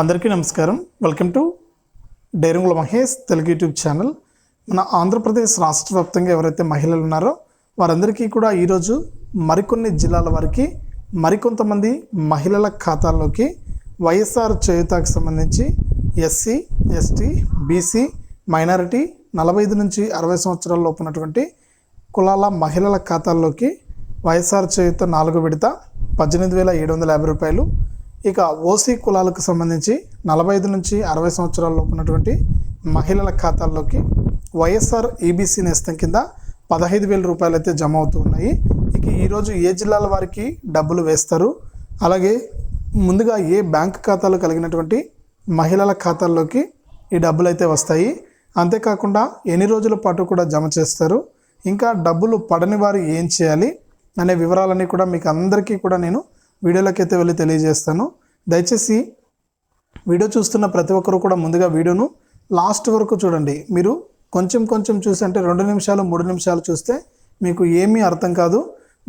అందరికీ నమస్కారం. Welcome to డైరింగుల మహేష్ తెలుగు యూట్యూబ్ ఛానల్. మన ఆంధ్రప్రదేశ్ రాష్ట్ర వ్యాప్తంగా ఎవరైతే మహిళలు ఉన్నారో వారందరికీ కూడా ఈరోజు మరికొన్ని జిల్లాల వారికి మరికొంతమంది మహిళల ఖాతాల్లోకి వైఎస్ఆర్ చేయుతకు సంబంధించి ఎస్సీ ఎస్టీ బీసీ మైనారిటీ నలభై ఐదు నుంచి అరవై సంవత్సరాల లోపు ఉన్నటువంటి కులాల మహిళల ఖాతాల్లోకి వైఎస్ఆర్ చేయుత నాలుగు విడత పద్దెనిమిది వేల ఏడు వందల యాభై రూపాయలు ఇక ఓసీ కులాలకు సంబంధించి నలభై ఐదు నుంచి అరవై సంవత్సరాల ఉన్నటువంటి మహిళల ఖాతాల్లోకి వైఎస్ఆర్ ఈబీసీ నేస్తం కింద పదహైదు వేల రూపాయలు అయితే జమ అవుతూ ఉన్నాయి. ఇక ఈరోజు ఏ జిల్లాల వారికి డబ్బులు వేస్తారు? అలాగే ముందుగా ఏ బ్యాంక్ ఖాతాలు కలిగినటువంటి మహిళల ఖాతాల్లోకి ఈ డబ్బులు అయితే వస్తాయి? అంతేకాకుండా ఎన్ని రోజుల పాటు కూడా జమ చేస్తారు? ఇంకా డబ్బులు పడని వారు ఏం చేయాలి? అనే వివరాలన్నీ కూడా మీకు అందరికీ కూడా నేను వీడియోలోకి అయితే వెళ్ళి తెలియజేస్తాను. దయచేసి వీడియో చూస్తున్న ప్రతి ఒక్కరు కూడా ముందుగా వీడియోను లాస్ట్ వరకు చూడండి. మీరు కొంచెం కొంచెం చూసి అంటే రెండు నిమిషాలు మూడు నిమిషాలు చూస్తే మీకు ఏమీ అర్థం కాదు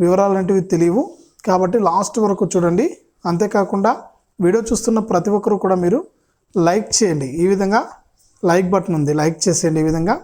వివరాలు అనేటివి తెలియవు. కాబట్టి లాస్ట్ వరకు చూడండి. అంతేకాకుండా వీడియో చూస్తున్న ప్రతి ఒక్కరు కూడా మీరు లైక్ చేయండి. ఈ విధంగా లైక్ బటన్ ఉంది. లైక్ చేసేయండి ఈ విధంగా.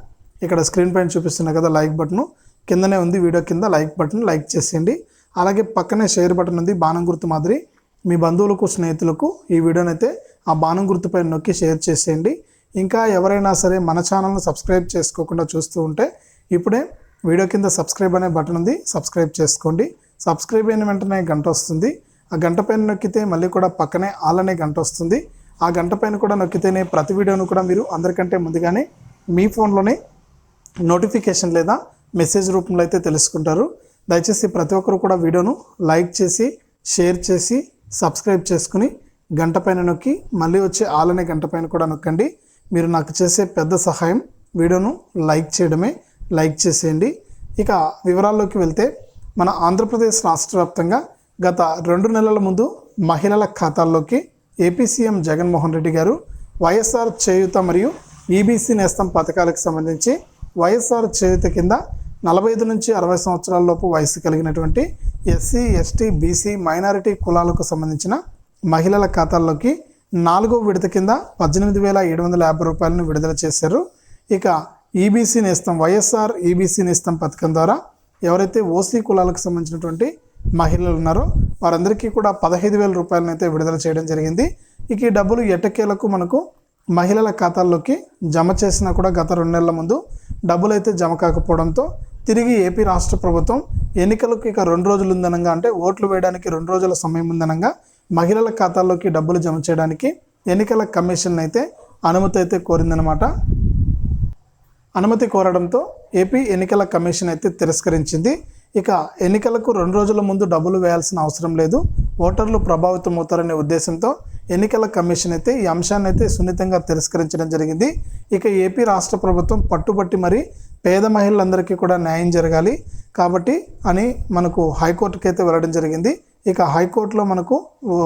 ఇక్కడ స్క్రీన్ పైన చూపిస్తున్నా కదా లైక్ బటన్. కిందనే ఉంది వీడియో కింద లైక్ బటన్ లైక్ చేసేయండి. అలాగే పక్కనే షేర్ బటన్ ఉంది బాణం గుర్తు మాదిరి. మీ బంధువులకు స్నేహితులకు ఈ వీడియోని అయితే ఆ బాణం గుర్తుపై నొక్కి షేర్ చేసేయండి. ఇంకా ఎవరైనా సరే మన ఛానల్ను సబ్స్క్రైబ్ చేసుకోకుండా చూస్తూ ఉంటే ఇప్పుడే వీడియో కింద సబ్స్క్రైబ్ అనే బటన్ ఉంది సబ్స్క్రైబ్ చేసుకోండి. సబ్స్క్రైబ్ అయిన వెంటనే గంట వస్తుంది. ఆ గంట పైన నొక్కితే మళ్ళీ కూడా పక్కనే ఆల్ అనే గంట వస్తుంది. ఆ గంట పైన కూడా నొక్కితేనే ప్రతి వీడియోను కూడా మీరు అందరికంటే ముందుగానే మీ ఫోన్లోనే నోటిఫికేషన్ లేదా మెసేజ్ రూపంలో అయితే తెలుసుకుంటారు. దయచేసి ప్రతి ఒక్కరు కూడా వీడియోను లైక్ చేసి షేర్ చేసి సబ్స్క్రైబ్ చేసుకుని గంట పైన నొక్కి మళ్ళీ వచ్చే ఆల్ అనే గంట పైన కూడా నొక్కండి. మీరు నాకు చేసే పెద్ద సహాయం వీడియోను లైక్ చేయడమే లైక్ చేసేయండి. ఇక వివరాల్లోకి వెళ్తే మన ఆంధ్రప్రదేశ్ రాష్ట్ర వ్యాప్తంగా గత రెండు నెలల ముందు మహిళల ఖాతాల్లోకి ఏపీ సీఎం జగన్మోహన్ రెడ్డి గారు వైఎస్ఆర్ చేయూత మరియు ఈబీసీ నేస్తం పథకాలకు సంబంధించి వైఎస్ఆర్ చేయూత కింద నలభై ఐదు నుంచి అరవై సంవత్సరాల లోపు వయసు కలిగినటువంటి ఎస్సీ ఎస్టీ బీసీ మైనారిటీ కులాలకు సంబంధించిన మహిళల ఖాతాల్లోకి నాలుగో విడత కింద పద్దెనిమిది వేల ఏడు వందల యాభై రూపాయలను విడుదల చేశారు. ఇక ఈబీసీ నేస్తం వైఎస్ఆర్ ఈబీసీ నేస్తం పథకం ద్వారా ఎవరైతే ఓసీ కులాలకు సంబంధించినటువంటి మహిళలు ఉన్నారో వారందరికీ కూడా పదహైదు వేల రూపాయలను అయితే విడుదల చేయడం జరిగింది. ఇక ఈ డబ్బులు ఎట్టకేలకు మనకు మహిళల ఖాతాల్లోకి జమ చేసినా కూడా గత రెండు నెలల ముందు డబ్బులు అయితే జమ కాకపోవడంతో తిరిగి ఏపీ రాష్ట్ర ప్రభుత్వం ఎన్నికలకు ఇక రెండు రోజులు ఉందనంగా అంటే ఓట్లు వేయడానికి రెండు రోజుల సమయం ఉందనంగా మహిళల ఖాతాల్లోకి డబ్బులు జమ చేయడానికి ఎన్నికల కమిషన్ అయితే అనుమతి అయితే కోరిందనమాట. అనుమతి కోరడంతో ఏపీ ఎన్నికల కమిషన్ అయితే తిరస్కరించింది. ఇక ఎన్నికలకు రెండు రోజుల ముందు డబ్బులు వేయాల్సిన అవసరం లేదు. ఓటర్లు ప్రభావితం అవుతారనే ఉద్దేశంతో ఎన్నికల కమిషన్ అయితే ఈ అంశాన్ని అయితే సున్నితంగా తిరస్కరించడం జరిగింది. ఇక ఏపీ రాష్ట్ర ప్రభుత్వం పట్టుబట్టి మరి పేద మహిళలందరికీ కూడా న్యాయం జరగాలి కాబట్టి అని మనకు హైకోర్టుకి అయితే వెళ్ళడం జరిగింది. ఇక హైకోర్టులో మనకు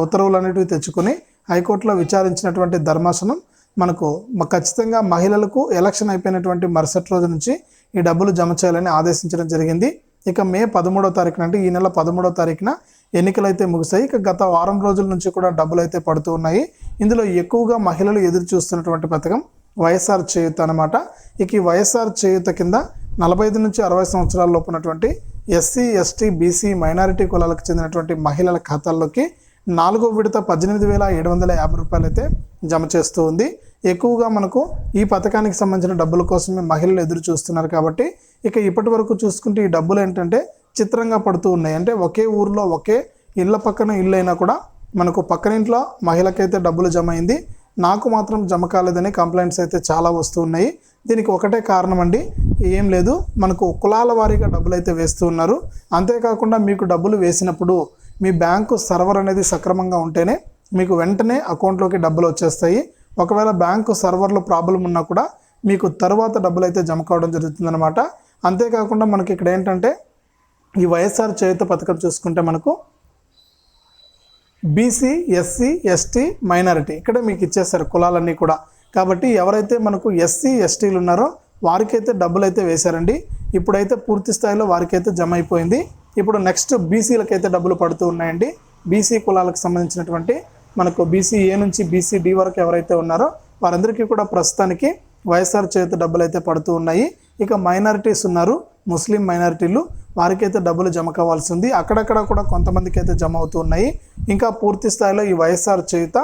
ఉత్తర్వులు అనేటివి తెచ్చుకొని హైకోర్టులో విచారించినటువంటి ధర్మాసనం మనకు ఖచ్చితంగా మహిళలకు ఎలక్షన్ అయిపోయినటువంటి మరుసటి రోజు నుంచి ఈ డబ్బులు జమ చేయాలని ఆదేశించడం జరిగింది. ఇక మే పదమూడో తారీఖున అంటే ఈ నెల పదమూడో తారీఖున ఎన్నికలు అయితే ముగిశాయి ఇక గత వారం రోజుల నుంచి కూడా డబ్బులు అయితే పడుతూ ఉన్నాయి. ఇందులో ఎక్కువగా మహిళలు ఎదురు చూస్తున్నటువంటి పథకం వైఎస్ఆర్ చేయూత అనమాట ఇక ఈ వైఎస్ఆర్ చేయూత కింద నలభై ఐదు నుంచి అరవై సంవత్సరాల లోపు ఉన్నటువంటి ఎస్సీ ఎస్టీ బీసీ మైనారిటీ కులాలకు చెందినటువంటి మహిళల ఖాతాల్లోకి నాలుగో విడత పద్దెనిమిది వేల ఏడు వందల యాభై రూపాయలు అయితే జమ చేస్తూ ఉంది. ఎక్కువగా మనకు ఈ పథకానికి సంబంధించిన డబ్బుల కోసమే మహిళలు ఎదురు చూస్తున్నారు కాబట్టి ఇక ఇప్పటి వరకు చూసుకుంటే ఈ డబ్బులు ఏంటంటే చిత్రంగా పడుతూ ఉన్నాయి. అంటే ఒకే ఊరిలో ఒకే ఇళ్ళ పక్కన ఇల్లు అయినా కూడా మనకు పక్కన ఇంట్లో మహిళకైతే డబ్బులు జమ అయింది. నాకు మాత్రం జమ కాలేదని కంప్లైంట్స్ అయితే చాలా వస్తున్నాయి. దీనికి ఒకటే కారణం అండి ఏం లేదు మనకు కులాల వారీగా డబ్బులు అయితే వేస్తూ ఉన్నారు. అంతేకాకుండా మీకు డబ్బులు వేసినప్పుడు మీ బ్యాంకు సర్వర్ అనేది సక్రమంగా ఉంటేనే మీకు వెంటనే అకౌంట్లోకి డబ్బులు వచ్చేస్తాయి. ఒకవేళ బ్యాంకు సర్వర్లో ప్రాబ్లం ఉన్నా కూడా మీకు తర్వాత డబ్బులు అయితే జమ కావడం జరుగుతుందన్నమాట. అంతేకాకుండా మనకి ఇక్కడ ఏంటంటే ఈ వైఎస్ఆర్ చేయుత పథకం చూసుకుంటే మనకు బీసీ ఎస్సీ ఎస్టీ మైనారిటీ ఇక్కడ మీకు ఇచ్చేస్తారు కులాలన్నీ కూడా. కాబట్టి ఎవరైతే మనకు ఎస్సీ ఎస్టీలు ఉన్నారో వారికైతే డబ్బులు అయితే వేశారండి. ఇప్పుడైతే పూర్తి స్థాయిలో వారికైతే జమ అయిపోయింది. ఇప్పుడు నెక్స్ట్ బీసీలకైతే డబ్బులు పడుతూ ఉన్నాయండి. బీసీ కులాలకు సంబంధించినటువంటి మనకు బీసీ ఏ నుంచి బీసీ డి వరకు ఎవరైతే ఉన్నారో వారందరికీ కూడా ప్రస్తుతానికి వైఎస్ఆర్ చేతి డబ్బులు అయితే పడుతూ ఉన్నాయి. ఇక మైనారిటీస్ ఉన్నారు ముస్లిం మైనారిటీలు. వారికైతే డబ్బులు జమ కావాల్సి ఉంది అక్కడక్కడ కూడా కొంతమందికి అయితే జమ అవుతున్నాయి ఇంకా పూర్తి స్థాయిలో ఈ వైఎస్ఆర్ చేయుత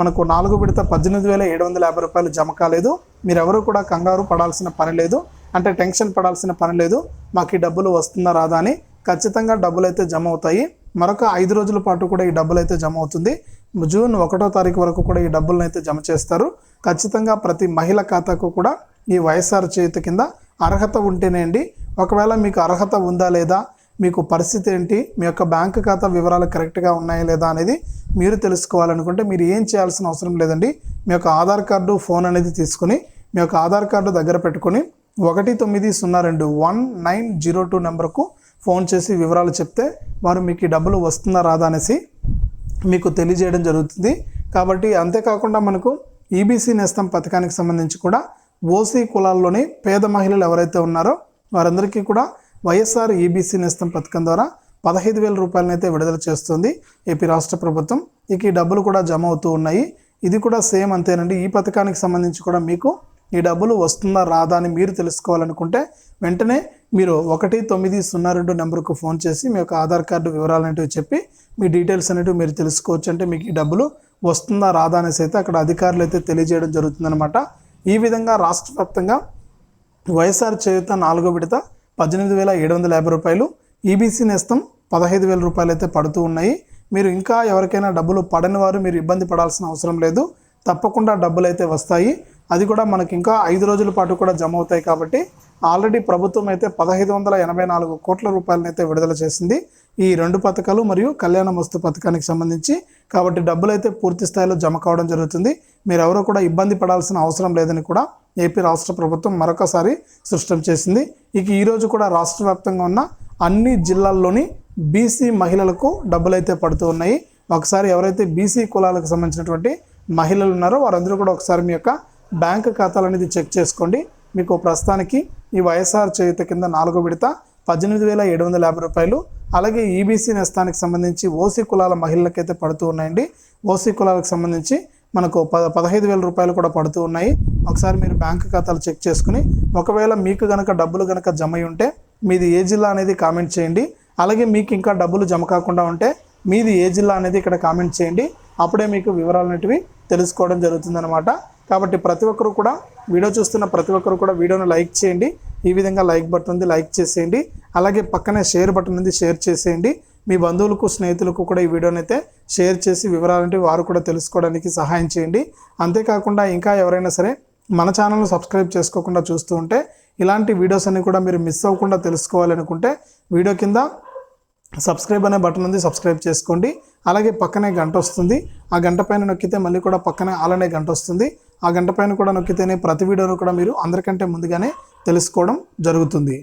మనకు నాలుగు విడత పద్దెనిమిది వేల ఏడు వందల యాభై రూపాయలు జమ కాలేదు. మీరెవరూ కూడా కంగారు పడాల్సిన పని లేదు. అంటే టెన్షన్ పడాల్సిన పని లేదు. మాకు ఈ డబ్బులు వస్తుందా రాదా అని ఖచ్చితంగా డబ్బులు అయితే జమ అవుతాయి. మరొక ఐదు రోజుల పాటు కూడా ఈ డబ్బులు అయితే జమ అవుతుంది. జూన్ ఒకటో తారీఖు వరకు కూడా ఈ డబ్బులను అయితే జమ చేస్తారు. ఖచ్చితంగా ప్రతి మహిళ ఖాతాకు కూడా ఈ వైఎస్ఆర్ చేతి కింద అర్హత ఉంటేనే అండి ఒకవేళ మీకు అర్హత ఉందా లేదా మీకు పరిస్థితి ఏంటి మీ యొక్క బ్యాంక్ ఖాతా వివరాలు కరెక్ట్గా ఉన్నాయా లేదా అనేది మీరు తెలుసుకోవాలనుకుంటే మీరు ఏం చేయాల్సిన అవసరం లేదండి. మీ యొక్క ఆధార్ కార్డు ఫోన్ అనేది తీసుకుని మీ యొక్క ఆధార్ కార్డు దగ్గర పెట్టుకొని ఒకటి తొమ్మిది సున్నా రెండు వన్ నైన్ జీరో టూ నెంబర్కు ఫోన్ చేసి వివరాలు చెప్తే వారు మీకు ఈ డబ్బులు వస్తుందా రాదా అనేసి మీకు తెలియజేయడం జరుగుతుంది. కాబట్టి అంతేకాకుండా మనకు ఈబీసీ నేస్తం పథకానికి సంబంధించి కూడా ఓసీ కులాల్లోని పేద మహిళలు ఎవరైతే ఉన్నారో వారందరికీ కూడా వైఎస్ఆర్ ఈబీసీ నేస్తం పథకం ద్వారా పదహైదు వేల రూపాయలనైతే విడుదల చేస్తుంది. ఏపీ రాష్ట్ర ప్రభుత్వం ఇక ఈ డబ్బులు కూడా జమ అవుతూ ఉన్నాయి. ఇది కూడా సేమ్ అంతేనండి. ఈ పథకానికి సంబంధించి కూడా మీకు ఈ డబ్బులు వస్తుందా రాదా అని మీరు తెలుసుకోవాలనుకుంటే వెంటనే మీరు ఒకటి తొమ్మిది సున్నా రెండు నెంబర్కు ఫోన్ చేసి మీ యొక్క ఆధార్ కార్డు వివరాలు అనేటివి చెప్పి మీ డీటెయిల్స్ అనేటివి మీరు తెలుసుకోవచ్చు అంటే మీకు ఈ డబ్బులు వస్తుందా రాదా అనేసి అయితే అక్కడ అధికారులు అయితే తెలియజేయడం జరుగుతుందన్నమాట. ఈ విధంగా రాష్ట్ర వ్యాప్తంగా వైఎస్ఆర్ చేయుత నాలుగో విడత పద్దెనిమిది వేల ఏడు వందల యాభై రూపాయలు. ఈబీసీ నేస్తం పదహైదు వేల రూపాయలు అయితే పడుతూ ఉన్నాయి. మీరు ఇంకా ఎవరికైనా డబ్బులు పడని వారు మీరు ఇబ్బంది పడాల్సిన అవసరం లేదు. తప్పకుండా డబ్బులు అయితే వస్తాయి. అది కూడా మనకి ఇంకా ఐదు రోజుల పాటు కూడా జమ అవుతాయి కాబట్టి ఆల్రెడీ ప్రభుత్వం అయితే పదహైదు వందల ఎనభై నాలుగు కోట్ల రూపాయలనైతే విడుదల చేసింది. ఈ రెండు పథకాలు మరియు కళ్యాణ వస్తు పథకానికి సంబంధించి కాబట్టి డబ్బులు అయితే పూర్తి స్థాయిలో జమ కావడం జరుగుతుంది. మీరు ఎవరో కూడా ఇబ్బంది పడాల్సిన అవసరం లేదని కూడా ఏపీ రాష్ట్ర ప్రభుత్వం మరొకసారి స్పష్టం చేసింది. ఇక ఈరోజు కూడా రాష్ట్ర వ్యాప్తంగా ఉన్న అన్ని జిల్లాల్లోని బీసీ మహిళలకు డబ్బులు అయితే పడుతూ ఉన్నాయి. ఒకసారి ఎవరైతే బీసీ కులాలకు సంబంధించినటువంటి మహిళలు ఉన్నారో వారందరూ కూడా ఒకసారి మీ యొక్క బ్యాంక్ ఖాతాలు అనేది చెక్ చేసుకోండి. మీకు ప్రస్తుతానికి ఈ వైఎస్ఆర్ చేయుత కింద నాలుగో విడత పద్దెనిమిది వేల ఏడు వందల యాభై రూపాయలు. అలాగే ఈబీసీ నేస్తానికి సంబంధించి ఓసీ కులాల మహిళలకైతే పడుతూ ఉన్నాయండి. ఓసీ కులాలకు సంబంధించి మనకు పద పదహైదు వేల రూపాయలు కూడా పడుతూ ఉన్నాయి. ఒకసారి మీరు బ్యాంక్ ఖాతాలు చెక్ చేసుకుని ఒకవేళ మీకు గనక డబ్బులు గనక జమ అయి ఉంటే మీది ఏ జిల్లా అనేది కామెంట్ చేయండి. అలాగే మీకు ఇంకా డబ్బులు జమ కాకుండా ఉంటే మీది ఏ జిల్లా అనేది ఇక్కడ కామెంట్ చేయండి. అప్పుడే మీకు వివరాలు అనేటివి తెలుసుకోవడం జరుగుతుందన్నమాట. కాబట్టి ప్రతి ఒక్కరు కూడా వీడియో చూస్తున్న ప్రతి ఒక్కరు కూడా వీడియోను లైక్ చేయండి. ఈ విధంగా లైక్ బటన్ ఉంది లైక్ చేసేయండి. అలాగే పక్కనే షేర్ బటన్ ఉంది షేర్ చేసేయండి. మీ బంధువులకు స్నేహితులకు కూడా ఈ వీడియోని అయితే షేర్ చేసి వివరాలంటే వారు కూడా తెలుసుకోవడానికి సహాయం చేయండి. అంతేకాకుండా ఇంకా ఎవరైనా సరే మన ఛానల్ను సబ్స్క్రైబ్ చేసుకోకుండా చూస్తూ ఉంటే ఇలాంటి వీడియోస్ అన్ని కూడా మీరు మిస్ అవ్వకుండా తెలుసుకోవాలనుకుంటే వీడియో కింద సబ్స్క్రైబ్ అనే బటన్ ఉంది సబ్స్క్రైబ్ చేసుకోండి. అలాగే పక్కనే గంట వస్తుంది. ఆ గంట పైన నొక్కితే మళ్ళీ కూడా పక్కనే అలానే గంట వస్తుంది. ఆ గంట పైన కూడా నొక్కితేనే ప్రతి వీడియోను కూడా మీరు అందరికంటే ముందుగానే తెలుసుకోవడం జరుగుతుంది.